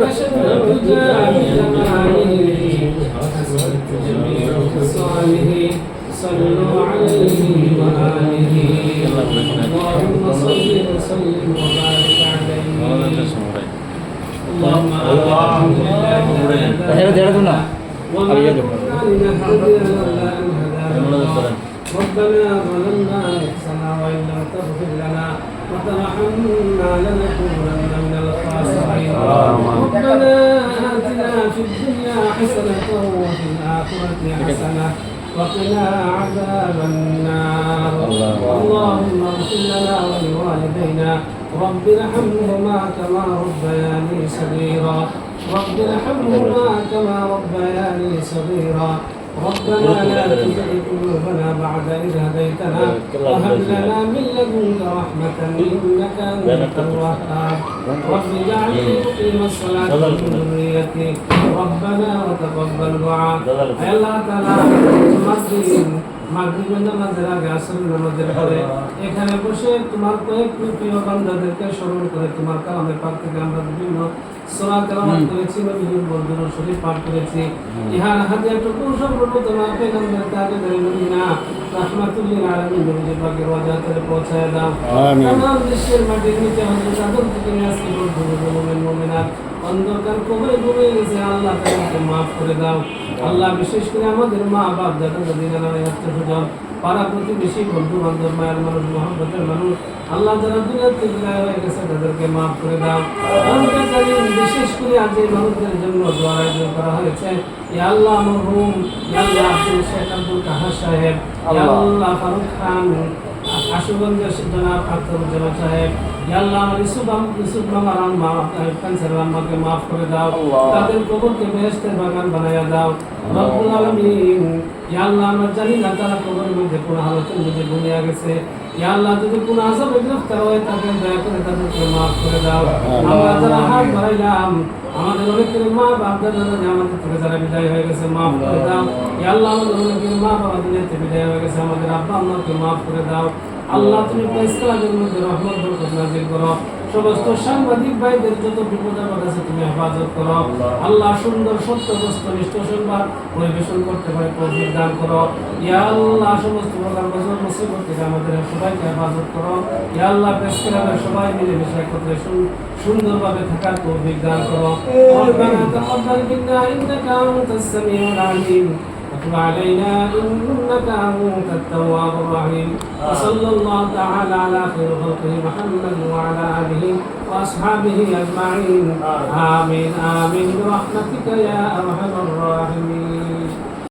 وشملت جميع معانيه وحسنت جميع خصاله صلوا عليه وآله اللهم صل وسلم وبارك عليه اللهم اللهم لله وما كنا لنهتدي لولا أن هدانا ربنا ظلمنا أنفسنا وإن لم تغفر لنا وترحمنا لنكونن ربنا آتنا في الدنيا حسنة وفي الآخرة حسنة وقنا عذاب النار اللهم اغفر لنا ولوالدينا رب ارحمهما كما ربياني صغيرا رب ارحمهما كما ربياني صغيرا ربنا لا تزغ بعد إذ هديتنا وهب لنا من لدنك رحمة إنك أنت الوهاب رب اجعلني مقيم الصلاة من ذريتي ربنا وتقبل دعاء يا الله تعالى মাগরিব মাগরিবের নামাজের আগে আসরের নামাজের পরে এখানে বসে তোমার কয়েক প্রিয় বান্দাদেরকে স্মরণ করে তোমার কালামের পাক থেকে আমরা বিভিন্ন সোনা কালামাত করেছি নবীর বর্ধন শরীফ পাঠ করেছি ইহার হাতে একটু সর্বপ্রথম পেগম্বর তাজেদের মদিনা রাহমাতুল্লিল পৌঁছায় দাও। মাটির নিচে থেকে আজকে মুমিন মুমিনাত অন্ধকার কবরে ঘুমিয়ে গেছে আল্লাহ তাদেরকে মাফ করে দাও। আল্লাহ বিশেষ করে আমাদের মা বাপ দাদা আত্মীয় স্বজন পাড়া প্রতিবেশী বন্ধু বান্ধব মায়ের মানুষ মহব্বতের মানুষ আল্লাহ যারা দুনিয়ার থেকে হয়ে গেছে তাদেরকে মাফ করে দাও। বিশেষ করে আজ এই মানুষদের জন্য দোয়ার আয়োজন করা হয়েছে। ইয়া আল্লাহ মরহুম আল্লাহ আব্দুল শেখ আব্দুল কাহার সাহেব আল্লাহ। ফারুক খান আশুগঞ্জের জনাব আখতারুজ্জামান সাহেব আল্লাহ আমার ইসুফ ইসুফ মামার আম্মা ক্যান্সার আম্মাকে মাফ করে দাও। তাদের কবরকে বেহেশতের বাগান বানায়া দাও। রব্বুল আলামিন ইয়া আল্লাহ আমরা জানি না তারা কবরের মধ্যে কোন হালতের মধ্যে ঘুমিয়ে গেছে ইয়া আল্লাহ যদি কোন আযাবে গ্রেফতার হয়ে থাকে দয়া করে তাদেরকে মাফ করে দাও। আমরা যারা হাত বাড়াইলাম আমাদের অনেকের মা বাপ দাদা আমাদের থেকে যারা বিদায় হয়ে গেছে মাফ করে দাও। ইয়া আল্লাহ আমাদের অনেকের মা বাবা দুনিয়া থেকে বিদায় হয়ে গেছে আমাদের আব্বা আম্মাকে মাফ করে দাও। আল্লাহ তুমি ইসলামের মধ্যে রহমত বরকত নাজিল করো। সমস্ত সাংবাদিক ভাইদের যত বিপদ আপদ আছে তুমি হেফাজত করো আল্লাহ সুন্দর সত্য বস্তু নিষ্ঠ সংবাদ পরিবেশন করতে পারে তৌফিক দান করো ইয়া আল্লাহ সমস্ত প্রকার বছর মুসিবত থেকে আমাদের সবাইকে হেফাজত করো ইয়া আল্লাহ প্রেস ক্লাবের সবাই মিলে মিশে একত্রে সুন- সুন্দরভাবে থাকার তৌফিক দান করো ربنا تقبل منا انك انت السميع العليم وتب علينا إنك أنت التواب الرحيم. وصلى الله تعالى على خير خلقه محمد وعلى آله وأصحابه أجمعين. آمين آمين. برحمتك يا أرحم الراحمين.